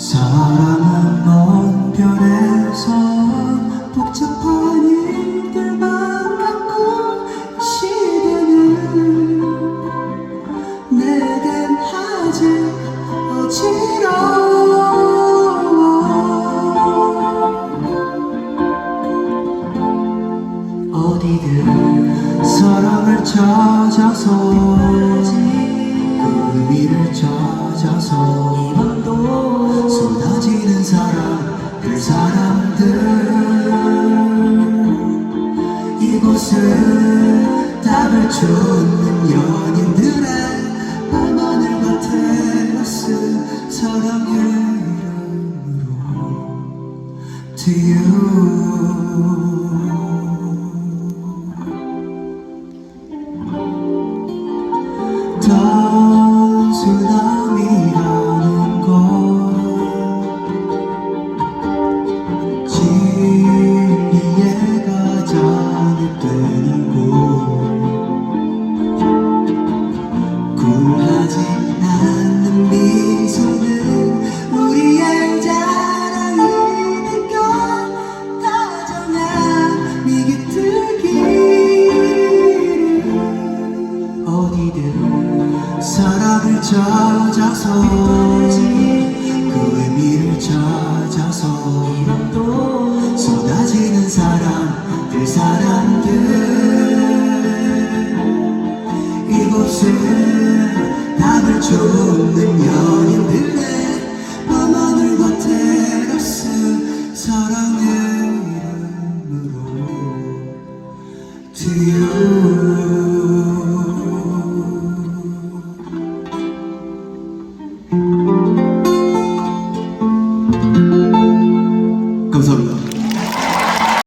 사랑은 먼 별에서 복잡한 일들만 갖고 시대는 내겐 아직 어지러워. 어디든 사랑을 찾아서 그 의미를 찾아서 그 사람들 이곳은 답을 쫓는 연인들의 밤하늘과 테라스 사랑의 이름으로 To you 찾아서 그 의미를 찾아서 쏟아지는 사랑 그 사람들. 이곳은 답을 쫓는 연인들의 밤하늘과 테라스 사랑의 이름으로 To you 감사합니다.